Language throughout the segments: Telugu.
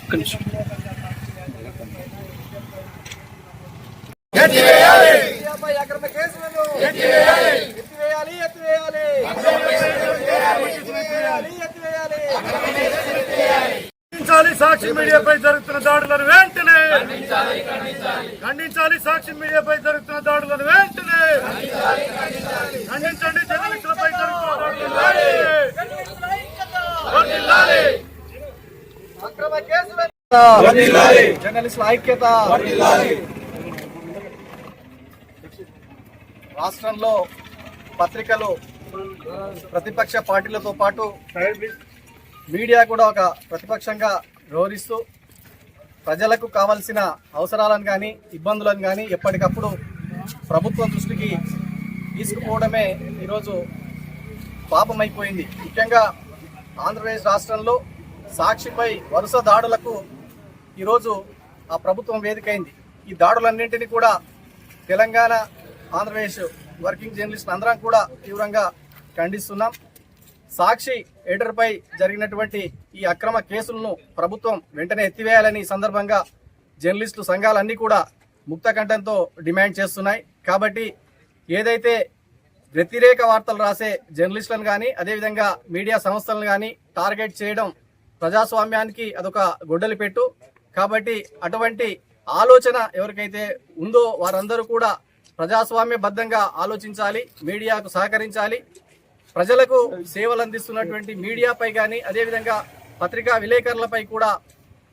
ఒక్క నిమిషం. మీడియాపై అక్రమ కేసులను ఎత్తివేయాలి ఎత్తివేయాలి ఎత్తివేయాలి ఖండించాలి సాక్షి మీడియాపై జరుగుతున్న దాడులను వెంటనే ఖండించాలి సాక్షి మీడియాపై జరుగుతున్న దాడులను వెంటనే ఖండించండి జర్నలిస్టులపై జరుగుతున్న దాడులను వెంటనే. వర్ధిల్లాలి. అక్రమ కేసులను జర్నలిస్టుల ఐక్యత. రాష్ట్రంలో పత్రికలు ప్రతిపక్ష పార్టీలతో పాటు మీడియా కూడా ఒక ప్రతిపక్షంగా వ్యవహరిస్తూ ప్రజలకు కావలసిన అవసరాలను కానీ ఇబ్బందులను కానీ ఎప్పటికప్పుడు ప్రభుత్వం దృష్టికి తీసుకుపోవడమే ఈరోజు పాపమైపోయింది. ముఖ్యంగా ఆంధ్రప్రదేశ్ రాష్ట్రంలో సాక్షిపై వరుస దాడులకు ఈరోజు ఆ ప్రభుత్వం వేదికైంది. ఈ దాడులన్నింటినీ కూడా తెలంగాణ ఆంధ్రప్రదేశ్ వర్కింగ్ జర్నలిస్ట్ అందరం కూడా తీవ్రంగా ఖండిస్తున్నాం. సాక్షి ఎడర్పై జరిగినటువంటి ఈ అక్రమ కేసులను ప్రభుత్వం వెంటనే ఎత్తివేయాలని సందర్భంగా జర్నలిస్టు సంఘాలన్నీ కూడా ముక్తకంఠంతో డిమాండ్ చేస్తున్నాయి. కాబట్టి ఏదైతే వ్యతిరేక వార్తలు రాసే జర్నలిస్టులను కానీ అదేవిధంగా మీడియా సంస్థలను కానీ టార్గెట్ చేయడం ప్రజాస్వామ్యానికి అదొక గొడ్డలి పెట్టు. కాబట్టి అటువంటి ఆలోచన ఎవరికైతే ఉందో వారందరూ కూడా ప్రజాస్వామ్యబద్ధంగా ఆలోచించాలి మీడియాకు సహకరించాలి. ప్రజలకు సేవలు అందిస్తున్నటువంటి మీడియాపై కానీ అదేవిధంగా పత్రికా విలేకరులపై కూడా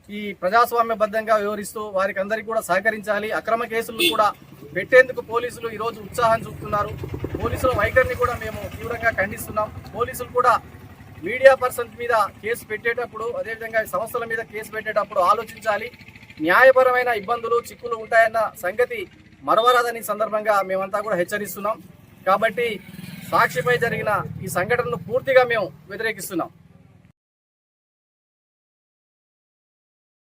ఈ ప్రజాస్వామ్యబద్ధంగా వివరిస్తూ వారికి అందరికీ కూడా సహకరించాలి. అక్రమ కేసులు కూడా పెట్టేందుకు పోలీసులు ఈరోజు ఉత్సాహం చూపుతున్నారు. పోలీసుల వైఖరిని కూడా మేము తీవ్రంగా ఖండిస్తున్నాం. పోలీసులు కూడా మీడియా పర్సన్స్ మీద కేసు పెట్టేటప్పుడు అదేవిధంగా ఈ సంస్థల మీద కేసు పెట్టేటప్పుడు ఆలోచించాలి. న్యాయపరమైన ఇబ్బందులు చిక్కులు ఉంటాయన్న సంగతి మరవరాదని సందర్భంగా మేమంతా కూడా హెచ్చరిస్తున్నాం. కాబట్టి సాక్షిపై జరిగిన ఈ సంఘటనను పూర్తిగా మేము వ్యతిరేకిస్తున్నాం.